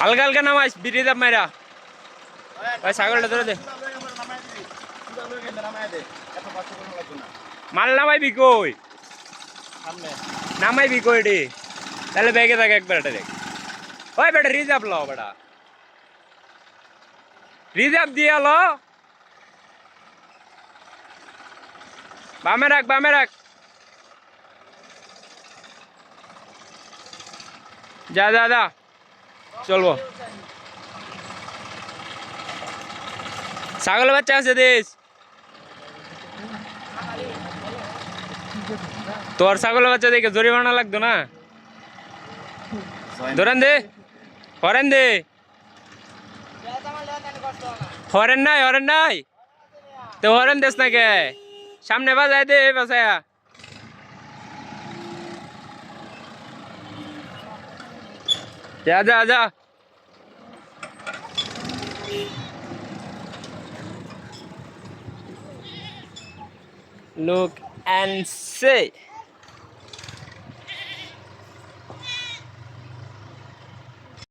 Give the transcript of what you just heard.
হালকা হালকা নামাইস বিড়ি দাম মাইরা। ভাই, ছাগলটা ধরে দে। মাল নামাইবি কই? নামাইবি কই রে তাহলে ব্যাগে থাকে, একবার এটা দেখ। ওই বেটা রিজার্ভ লো বেটা। রিজার্ভ দিয়ে লো। বামে রাখ বামে রাখ। যা যা যা। চলবো। ছাগল বাচ্চা আছে দেশ। তোর ছাগল বাচ্চা দেখে জরিমানা লাগতো না? ধরেন দে। হরেন দে। হরেন নাই হরেন নাই। তো হরেন দেশ না কে সামনে বাজায় দে বাসায়া যা যা যা Look and see.